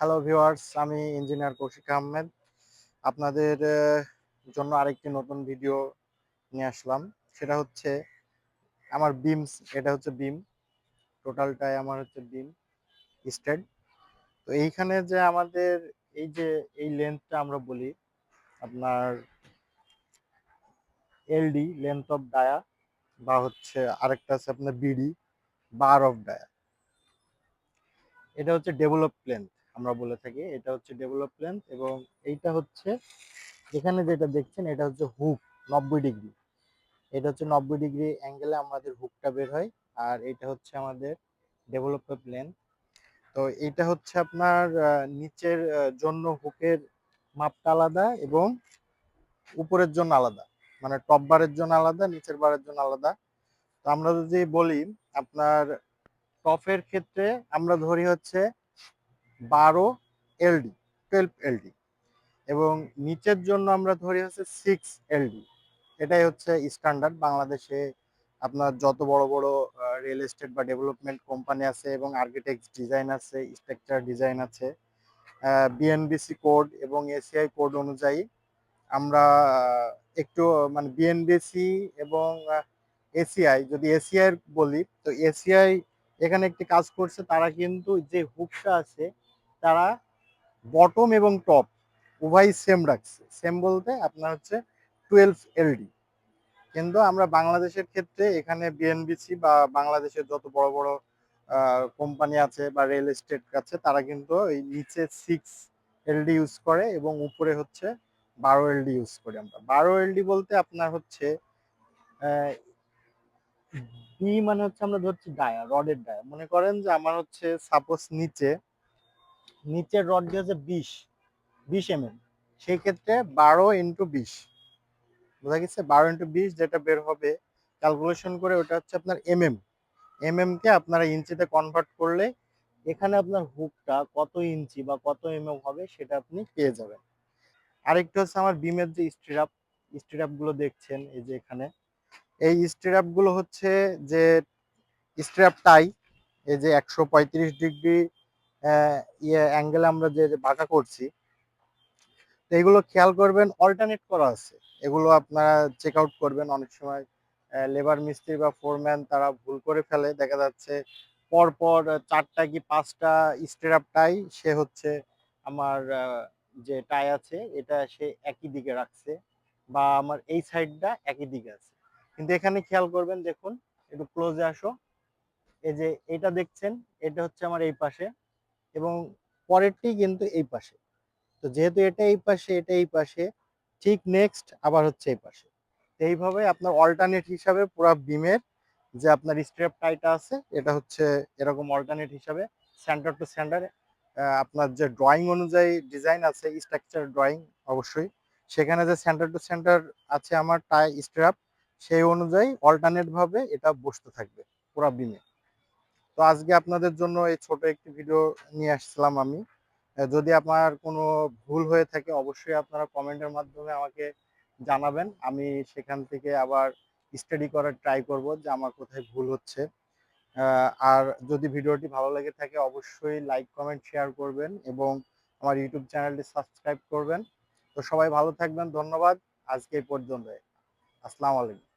Hello viewers আমি engineer Kaushik Ahmed. আপনাদের জন্য আরেকটি নতুন ভিডিও নিয়ে আসলাম। সেটা হচ্ছে আমার বিমস এটা হচ্ছে বিম টোটালটাই আমার হচ্ছে বিম স্টেড তো এইখানে যে আমাদের এই যে, এই লেন্থটা আমরা বলি, আপনার এলডি লেন্থ অফ ডায়া বা হচ্ছে আরেকটা আছে আপনার বিডি বার অফ ডায়া এটা হচ্ছে ডেভেলপ লেন্থ আমরা বলে থাকি, এটা হচ্ছে ডেভেলপ লেন্থ এবং এইটা হচ্ছে এখানে যেটা দেখছেন এটা হচ্ছে হুক নব্বই ডিগ্রি এটা হচ্ছে নব্বই ডিগ্রি অ্যাঙ্গেলে আমাদের হুকটা বের হয় আর এটা হচ্ছে আমাদের ডেভেলপমেন্ট লেন্থ তো এটা হচ্ছে আপনার নিচের জন্য হুকের মাপটা আলাদা এবং উপরের জন্য আলাদা। মানে টপ বারের জন্য আলাদা, নিচের বারের জন্য আলাদা। তো আমরা যদি বলি, আপনার টপের ক্ষেত্রে আমরা ধরি হচ্ছে বারো এলডি টুয়েলভ এলডি এবং নিচের জন্য আমরা ধরি হচ্ছে সিক্স এলডি এটাই হচ্ছে স্ট্যান্ডার্ড বাংলাদেশে আপনার যত বড় বড় রিয়েল এস্টেট বা ডেভেলপমেন্ট কোম্পানি আছে এবং আর্কিটেক্ট ডিজাইন আছে স্ট্রাকচার ডিজাইন আছে বিএনবিসি কোড এবং এসিআই কোড অনুযায়ী আমরা একটু মানে বিএনবিসি এবং এসিআই যদি এসিআই বলি, তো এসিআই এখানে একটি কাজ করছে, তারা কিন্তু যে হুকটা আছে তারা বটম এবং টপ উভয় সেম রাখছে। সেম বলতে আপনার হচ্ছে টুয়েলভ এলডি কিন্তু আমরা বাংলাদেশের ক্ষেত্রে এখানে বিএনবিসি বা বাংলাদেশের যত বড় বড় কোম্পানি আছে বা রিয়েল এস্টেট আছে, তারা কিন্তু এই নিচে সিক্স এলডি ইউজ করে এবং উপরে হচ্ছে বারো এলডি ইউজ করি আমরা। বারো এলডি বলতে আপনার হচ্ছে বি মানে হচ্ছে আমরা ধরছি ডায়া রডের ডায়া মনে করেন যে আমার হচ্ছে সাপোজ নিচে নিচের রড দিয়ে হচ্ছে বিশ বিশ এম এম সেই ক্ষেত্রে বারো ইন্টু বিশ। বোঝা গেছে? বারো ইন্টু বিশ যেটা বের হবে ক্যালকুলেশন করে ওটা হচ্ছে আপনার এম এম এম এম কে আপনারা ইঞ্চিতে কনভার্ট করলে এখানে আপনার হুকটা কত ইঞ্চি বা কত এম এম হবে সেটা আপনি পেয়ে যাবেন। আরেকটা হচ্ছে আমার বিমের যে স্টিরাপ স্টিরাপগুলো দেখছেন এই যে এখানে। এই স্টিরাপগুলো হচ্ছে যে স্ট্র্যাপ টাই এই যে একশো পঁয়ত্রিশ ডিগ্রি ইয়ে অ্যাঙ্গেল আমরা যে বাঁকা করছি, তো এগুলো খেয়াল করবেন অল্টারনেট করা আছে। এগুলো আপনারা চেক আউট করবেন, অনেক সময় লেবার মিস্ত্রি বা ফোরম্যান তারা ভুল করে ফেলে। দেখা যাচ্ছে পরপর চারটা কি পাঁচটা স্টেরাপ টাই সে হচ্ছে আমার যে টাই আছে, এটা সে একই দিকে রাখছে বা আমার এই সাইডটা একই দিকে আছে। কিন্তু এখানে খেয়াল করবেন, দেখুন, একটু ক্লোজে আসো। এই যে এটা দেখছেন, এটা হচ্ছে আমার এই পাশে। এবং পরেরটি কিন্তু এই পাশে। তো যেহেতু এটা এই পাশে, এটা এই পাশে, ঠিক নেক্সট আবার হচ্ছে এই পাশে। এইভাবে আপনার অল্টারনেট হিসাবে পুরো বিমের যে আপনার স্ট্রেপ টাইটা আছে, এটা হচ্ছে এরকম অল্টারনেট হিসাবে সেন্টার টু সেন্টার আপনার যে ড্রয়িং অনুযায়ী ডিজাইন আছে স্ট্রাকচার ড্রয়িং অবশ্যই। সেখানে যে সেন্টার টু সেন্টার আছে আমার টাই স্ট্র্যাপ সেই অনুযায়ী অল্টারনেট ভাবে এটা বসতে থাকবে পুরো বিমে। তো আজকে আপনাদের জন্য এই ছোট একটি ভিডিও নিয়ে আসছিলাম আমি। যদি আপনার কোনো ভুল হয়ে থাকে, অবশ্যই আপনারা কমেন্টের মাধ্যমে আমাকে জানাবেন। আমি সেখান থেকে আবার স্টাডি করার ট্রাই করব যে আমার কোথায় ভুল হচ্ছে। আর যদি ভিডিওটি ভালো লেগে থাকে, অবশ্যই লাইক কমেন্ট শেয়ার করবেন এবং আমার ইউটিউব চ্যানেলটি সাবস্ক্রাইব করবেন। তো সবাই ভালো থাকবেন, ধন্যবাদ। আজকে এই পর্যন্ত আসসালামু আলাইকুম।